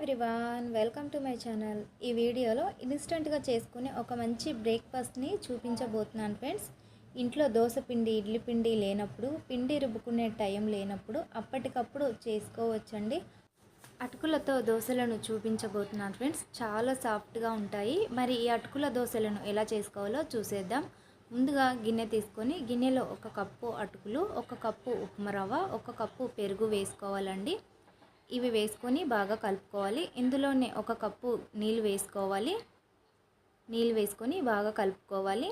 Everyone welcome to my channel. ఈ వీడియోలో ఇన్స్టెంట్గా చేసుకునే ఒక మంచి బ్రేక్ఫాస్ట్ని చూపించబోతున్నాను ఫ్రెండ్స్. ఇంట్లో దోశ పిండి ఇడ్లీ పిండి లేనప్పుడు పిండి రుబ్బుకునే టైం లేనప్పుడు అప్పటికప్పుడు చేసుకోవచ్చండి. అటుకులతో దోశలను చూపించబోతున్నాను ఫ్రెండ్స్. చాలా సాఫ్ట్గా ఉంటాయి. మరి ఈ అటుకుల దోశలను ఎలా చేసుకోవాలో చూసేద్దాం. ముందుగా గిన్నె తీసుకొని గిన్నెలో ఒక కప్పు అటుకులు ఒక కప్పు ఉప్మా రవ్వ ఒక కప్పు పెరుగు వేసుకోవాలండి. ఇవి వేసుకొని బాగా కలుపుకోవాలి. ఇందులోనే ఒక కప్పు నీళ్ళు వేసుకోవాలి. నీళ్ళు వేసుకొని బాగా కలుపుకోవాలి.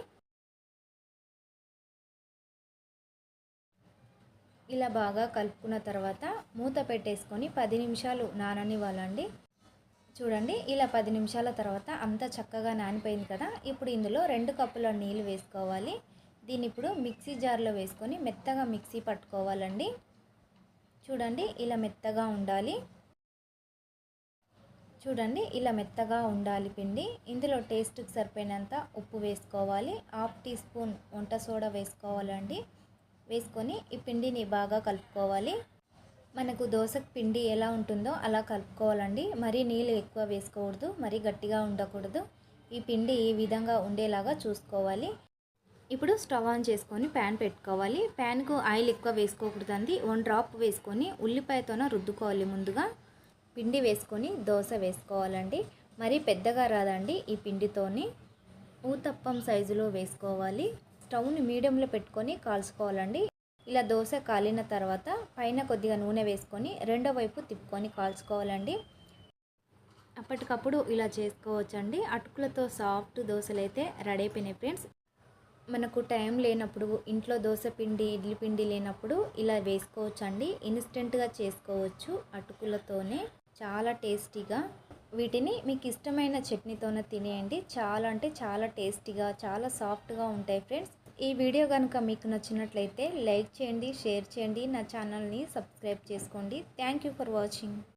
ఇలా బాగా కలుపుకున్న తర్వాత మూత పెట్టేసుకొని పది నిమిషాలు నాననివ్వాలండి. చూడండి ఇలా పది నిమిషాల తర్వాత అంతా చక్కగా నానిపోయింది కదా. ఇప్పుడు ఇందులో రెండు కప్పుల నీళ్ళు వేసుకోవాలి. దీన్ని ఇప్పుడు మిక్సీ జార్లో వేసుకొని మెత్తగా మిక్సీ పట్టుకోవాలండి. చూడండి ఇలా మెత్తగా ఉండాలి. చూడండి ఇలా మెత్తగా ఉండాలి పిండి. ఇందులో టేస్ట్కి సరిపోయినంత ఉప్పు వేసుకోవాలి. హాఫ్ టీ స్పూన్ వంట సోడా వేసుకోవాలండి. వేసుకొని ఈ పిండిని బాగా కలుపుకోవాలి. మనకు దోశకు పిండి ఎలా ఉంటుందో అలా కలుపుకోవాలండి. మరీ నీళ్ళు ఎక్కువ వేసుకోకూడదు మరీ గట్టిగా ఉండకూడదు. ఈ పిండి ఈ విధంగా ఉండేలాగా చూసుకోవాలి. ఇప్పుడు స్టవ్ ఆన్ చేసుకొని ప్యాన్ పెట్టుకోవాలి. ప్యాన్కు ఆయిల్ ఎక్కువ వేసుకోకూడదండి. వన్ డ్రాప్ వేసుకొని ఉల్లిపాయతోన రుద్దుకోవాలి ముందుగా. పిండి వేసుకొని దోశ వేసుకోవాలండి. మరీ పెద్దగా రాదండి ఈ పిండితోని. ఊతప్పం సైజులో వేసుకోవాలి. స్టవ్ని మీడియంలో పెట్టుకొని కాల్చుకోవాలండి. ఇలా దోశ కాలిన తర్వాత పైన కొద్దిగా నూనె వేసుకొని రెండో వైపు తిప్పుకొని కాల్చుకోవాలండి. అప్పటికప్పుడు ఇలా చేసుకోవచ్చండి. అటుకులతో సాఫ్ట్ దోశలు అయితే రెడీ అయిపోయినాయి ఫ్రెండ్స్. మనకు టైం లేనప్పుడు ఇంట్లో దోశ పిండి ఇడ్లీ పిండి లేనప్పుడు ఇలా వేసుకోవచ్చు అండి ఇన్స్టెంట్గా చేసుకోవచ్చు. అటుకులతోనే చాలా టేస్టీగా. వీటిని మీకు ఇష్టమైన చట్నీతోనే తినేయండి. చాలా అంటే చాలా టేస్టీగా చాలా సాఫ్ట్గా ఉంటాయి ఫ్రెండ్స్. ఈ వీడియో కనుక మీకు నచ్చినట్లయితే లైక్ చేయండి షేర్ చేయండి. నా ఛానల్ని సబ్స్క్రైబ్ చేసుకోండి. Thank you for watching.